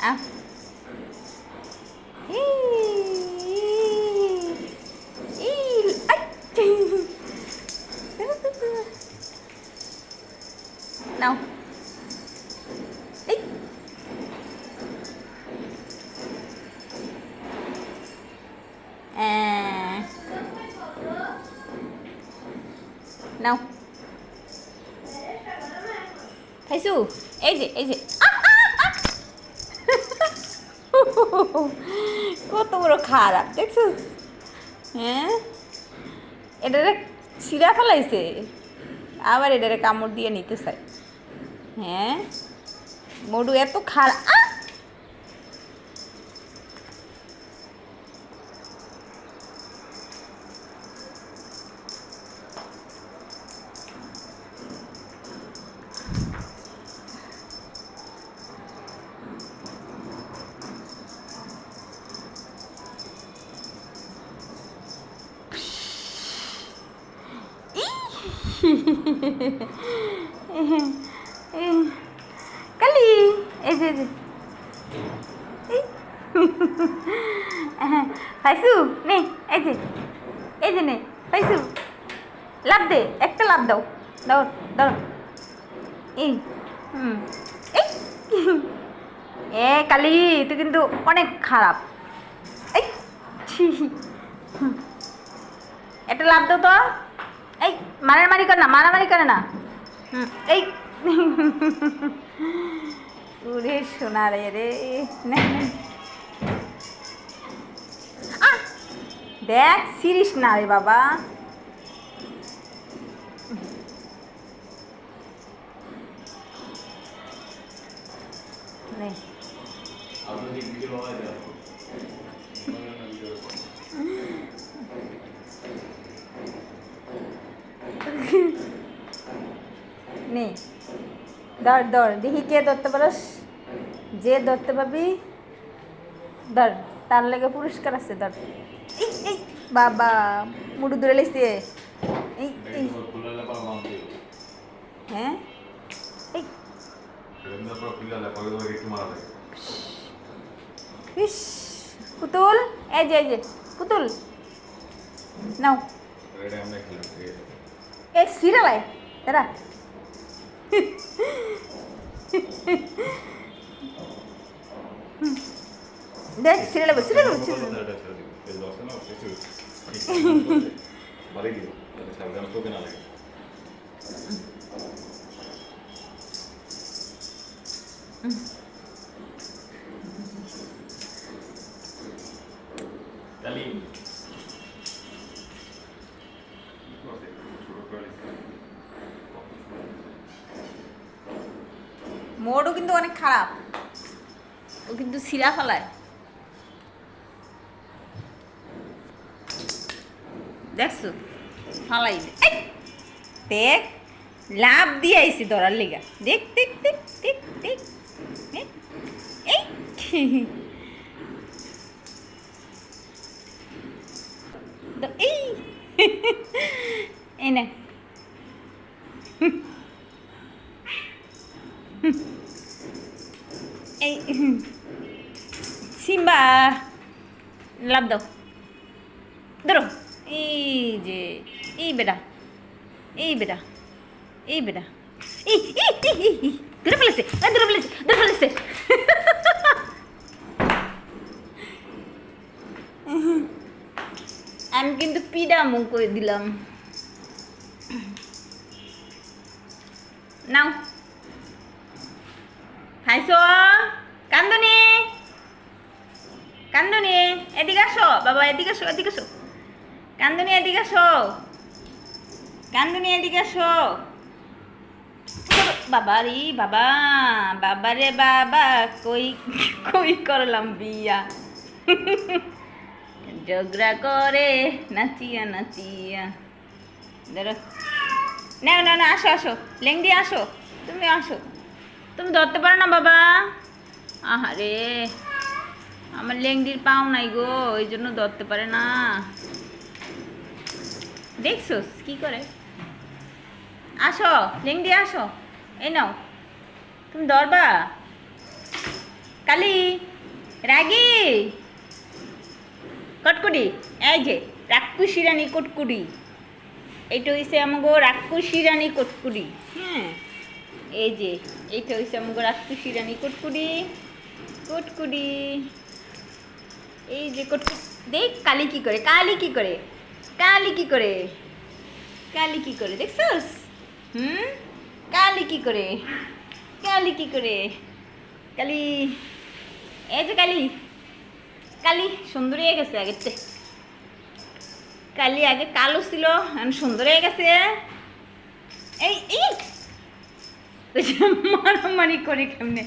A E E I নাও এই আহ, নাও খাইছু এই যে এই কত বড় খারাপ দেখছ হ্যাঁ? এটারে ছিঁড়া ফেলাইছে, আবার এটারে কামড় দিয়ে নিতে চাই হ্যাঁ? মডু এত খারাপ কালি, এই যে, এই পাইছু নে, এই যে এই যে নে পাইছু লাভ দে, একটা লাভ দাও। দাও দাও। এই, হুম, এই। এ কালি, তুই কিন্তু অনেক খারাপ। এই, ছি একটা লাভ দাও তো। এই, মারামারি কর না, মারামারি করে না। এই। উরে সোনা রে রে। দেখ, সিরিস না রে বাবা। নে। নে ধর ধর দেখি কে ধরতে পারস। যে ধরতে পারবি ধর তার লেগে পুরস্কার আছে ধর। এই এই বাবা মুড়ু ধরে এই এই। মানতে হ্যাঁ? এই। ইস পুতুল এই যে এই যে পুতুল। নাও। এটা আমরা খেলাম ঠিক আছে এই সিরিয়ালাই মোড়ও কিন্তু অনেক খারাপ। ও কিন্তু সিরা ফেলায়। দেখছ? ফালাই দেখ, লাভ দিয়ে আইসি ধরার লিগা। দেখ দেখ দেখ দেখ দেখ এই! এই না। এই সিম্বা, লাভ দাও। ধরো, এই যে, এই বেটা এই বেটা এই বেটা। এই ধরে ফেলেছে ধরে ফেলেছে ধরে ফেলেছে। আমি কিন্তু পিডা মুখ করে দিলাম। নাও। খাইছো কান্দনি কান্দনি, এদিকে আসো, বাবা, এদিকে আসো এদিকে আসো। কান্দনি, এদিকে আসো। কান্দনি, এদিকে আসো। বাবা রে, বাবা বাবা রে, বাবা, কই কই করলাম বিয়া? ঝগড়া করে, নাচিয়া নাচিয়া। ধরো। না না না আসো আসো। লেংদি আসো। তুমি আসো। তুমি ধরতে পারো না, বাবা। আহারে, আমার লেংডির পাও নাই গো, ওই জন্য ধরতে পারে না। দেখছ কি করে? আসো, লেংডি আসো, এই নাও। তুমি ধরবা? কালি, রাগি। কটকুটি, এই যে, রাক্ষসী রানী কটকুটি। এইটা হইছে আমাগো রাক্ষসী রানী কটকুটি হ্যাঁ। এই যে, এইটা হইছে আমাগো রাক্ষসী রানী কটকুটি কটকুটি। এই যে কটকুটি, দেখ কালি কি করে, কালি কি করে, কালি কি করে, কালি কি করে, দেখছস? হুম? কালি কি করে, কালি কি করে, কালি। এই যে কালি কালি সুন্দর হয়ে গেছে আগের থেকে কালি আগে কালো ছিল, এখন সুন্দর হয়ে গেছে। এই এই! মারামারি করে কেমনে?